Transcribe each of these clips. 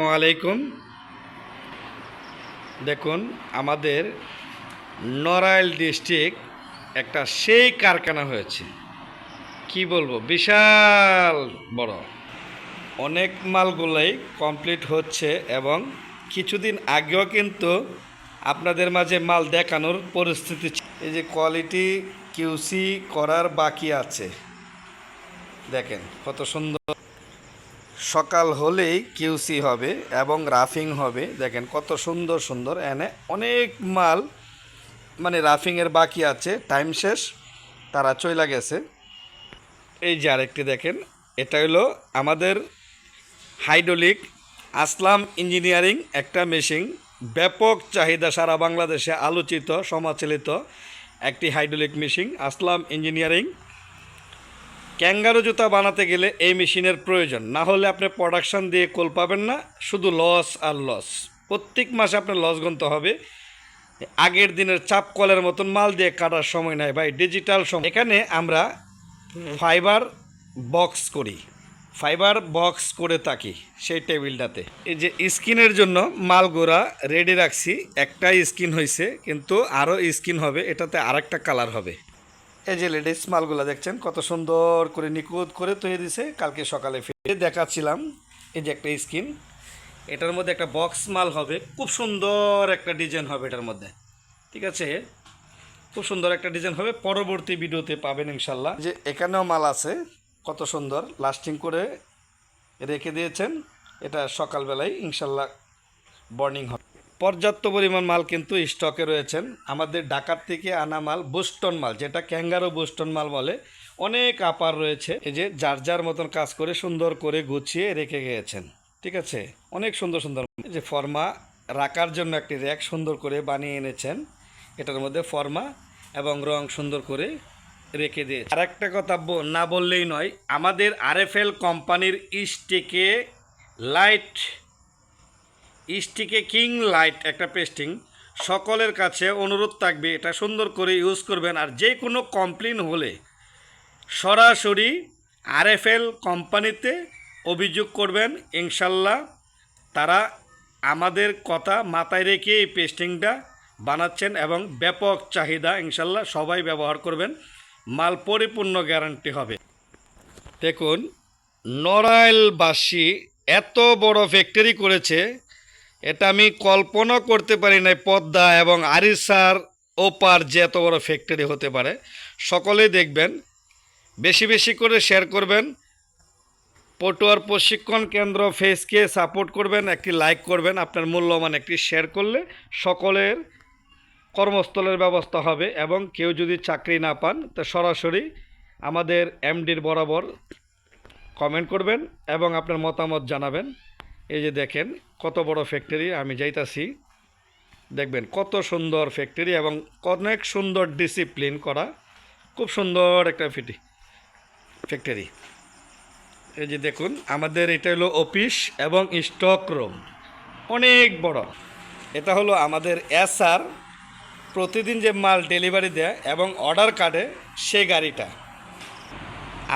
আলাইকুম। দেখুন, আমাদের নড়াইল ডিস্ট্রিক্ট একটা সেই কারখানা হয়েছে। কি বলব? বিশাল বড়। অনেক মালগুলাই কমপ্লিট হচ্ছে এবং কিছুদিন আগেও কিন্তু আপনাদের মাঝে মাল দেখানোর পরিস্থিতি এই যে কোয়ালিটি কিউসি করার বাকি আছে। দেখেন কত সুন্দর। সকাল হলেই কিউসি হবে এবং রাফিং হবে। দেখেন কত সুন্দর সুন্দর। এনে অনেক মাল মানে রাফিংয়ের বাকি আছে। টাইম শেষ, তারা চইলা গেছে। এই যে আরেকটি দেখেন, এটা হলো আমাদের হাইড্রোলিক আসলাম ইঞ্জিনিয়ারিং একটা মেশিন। ব্যাপক চাহিদা সারা বাংলাদেশে আলোচিত সমাচলিত একটি hydraulic machine, Aslam engineering. Kangaroo জুতা বানাতে গেলে এই মেশিনের প্রয়োজন। না হলে আপনি প্রোডাকশান দিয়ে কোল পাবেন না, শুধু লস আর লস। প্রত্যেক মাসে আপনার লস গুনতে হবে। আগের দিনের চাপ কলের মতন মাল দিয়ে কাটার সময় নাই ভাই, ডিজিটাল সময়। এখানে আমরা ফাইবার বক্স করি। ফাইবার বক্স করে থাকি সেই টেবিলটাতে। এই যে স্কিনের জন্য মালগুড়া রেডি রাখছি। একটা স্কিন হয়েছে কিন্তু আরও স্কিন হবে, এটাতে আরেকটা কালার হবে। এই যে লেডিস মালগুলো দেখছেন, কত সুন্দর করে নিখুঁত করে তৈরি দিছে। কালকে সকালে ফিরে দেখাচ্ছিলাম, এই যে একটা স্কিন। এটার মধ্যে একটা বক্স মাল হবে, খুব সুন্দর একটা ডিজাইন হবে এটার মধ্যে। ঠিক আছে? খুব সুন্দর একটা ডিজাইন হবে, পরবর্তী ভিডিওতে পাবেন ইনশাল্লাহ যে এখানেও মাল আছে, কত সুন্দর, লাস্টিং করে রেখে দিয়েছেন। এটা সকালবেলায় ইনশাল্লাহ বর্নিং হবে। পর্যাপ্ত পরিমাণ মাল কিন্তু স্টকে রয়েছেন। আমাদের ঢাকার থেকে আনা মাল বুস্টন মাল, যেটা ক্যাঙ্গারো বুস্টন মাল বলে, অনেক আপার রয়েছে। এই যে যার যার মতন কাজ করে, সুন্দর করে গুছিয়ে রেখে গিয়েছেন, ঠিক আছে? অনেক সুন্দর সুন্দর যে ফর্মা রাখার জন্য একটি র্যাক সুন্দর করে বানিয়ে এনেছেন। এটার মধ্যে ফর্মা এবং রং সুন্দর করে রেখে দিয়েছে আর একটা কথা না বললেই নয়, আমাদের আরএফএল কোম্পানির স্টিকে লাইট স্টিকে কিং লাইট একটা পেস্টিং। সকলের কাছে অনুরোধ থাকবে, এটা সুন্দর করে ইউজ করবেন আর যে কোনো কমপ্লেন হলে সরাসরি আরএফএল কোম্পানিতে অভিযোগ করবেন, ইনশাল্লাহ তারা আমাদের কথা মাথায় রেখে এই পেস্টিংটা বানাচ্ছেন এবং ব্যাপক চাহিদা ইনশাল্লাহ সবাই ব্যবহার করবেন, মাল পরিপূর্ণ গ্যারান্টি হবে। দেখুন, নড়াইলবাসী এত বড় ফ্যাক্টরি করেছে এটা আমি কল্পনা করতে পারি না পদ্মা এবং আরিসার ওপার যে এত বড় ফ্যাক্টরি হতে পারে। সকলেই দেখবেন, বেশি বেশি করে শেয়ার করবেন। পটুয়ার প্রশিক্ষণ কেন্দ্র ফেসকে সাপোর্ট করবেন, একটি লাইক করবেন, আপনার মূল্যবান একটি শেয়ার করলে সকলের কর্মস্থলের ব্যবস্থা হবে এবং কেউ যদি চাকরি না পান, তা সরাসরি আমাদের এমডির বরাবর কমেন্ট করবেন এবং আপনার মতামত জানাবেন। এই যে দেখেন কত বড় ফ্যাক্টরি আমি যাইতাছি। দেখবেন কত সুন্দর ফ্যাক্টরি এবং অনেক সুন্দর ডিসিপ্লিন করা। খুব সুন্দর একটা ফিটি ফ্যাক্টরি এই যে দেখুন, আমাদের এটা হলো অফিস এবং স্টক রুম অনেক বড়। এটা হলো আমাদের এসআর প্রতিদিন যে মাল ডেলিভারি দেয় এবং অর্ডার কাটে সে গাড়িটা।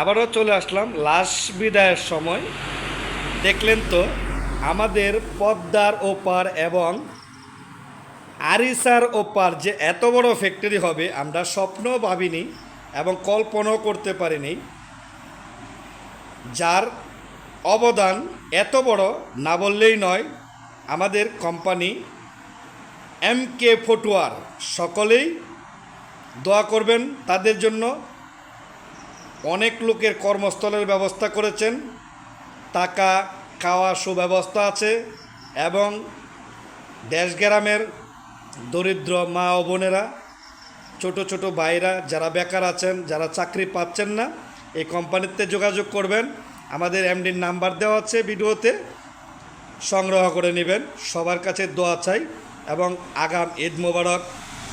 আবারও চলে আসলাম লাস্ট বিদায়ের সময়। দেখলেন তো আমাদের পদ্মার ওপার এবং আরিসার ওপার যে এত বড় ফ্যাক্টরি হবে, আমরা স্বপ্নও ভাবিনি এবং কল্পনাও করতে পারিনি যার অবদান এত বড় না বললেই নয়, আমাদের কোম্পানি এম কে ফটুয়ার সকলেই দোয়া করবেন, তাদের জন্য অনেক লোকের কর্মস্থলের ব্যবস্থা করেছেন, টাকা খাওয়া সুব্যবস্থা আছে এবং দেশ গ্রামের দরিদ্র মা ও বোনেরা, ছোট ছোট ভাইরা যারা বেকার আছেন, যারা চাকরি পাচ্ছেন না, এই কোম্পানিতে যোগাযোগ করবেন। আমাদের এমডির নাম্বার দেওয়া আছে ভিডিওতে। সংগ্রহ করে নেবেন। সবার কাছে দোয়া চাই এবং আগাম ঈদ মোবারক।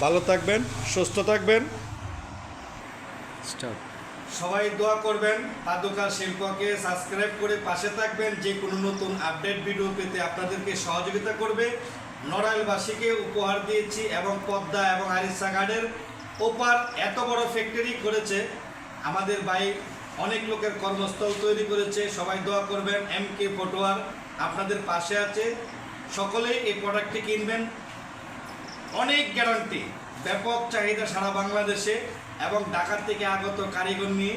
ভালো থাকবেন, সুস্থ থাকবেন। স্টার্ট সবাই দোয়া করবেন, পাদুকা শিল্পকে সাবস্ক্রাইব করে পাশে থাকবেন, যে কোনো নতুন আপডেট ভিডিও পেতে আপনাদেরকে সহযোগিতা করবে। নড়াইলবাসীকে উপহার দিয়েছি এবং পদ্মা এবং আরিসা গার্ডের ওপার এত বড় ফ্যাক্টরি করেছে। আমাদের ভাই অনেক লোকের কর্মস্থল তৈরি করেছে, সবাই দোয়া করবেন এম কে ফটোয়ার আপনাদের পাশে আছে। সকলেই এই প্রোডাক্টটি কিনবেন। অনেক গ্যারান্টি ব্যাপক চাহিদা সারা বাংলাদেশে। এবং ঢাকার থেকে আগত কারিগর নিয়ে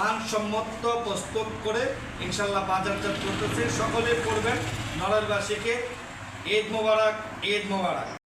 মানসম্মত প্রস্তুত করে ইনশাল্লাহ বাজারজাত করতেছে। সকলে পড়বেন নড়াইলবাসীকে ঈদ মোবারক ঈদ মোবারক।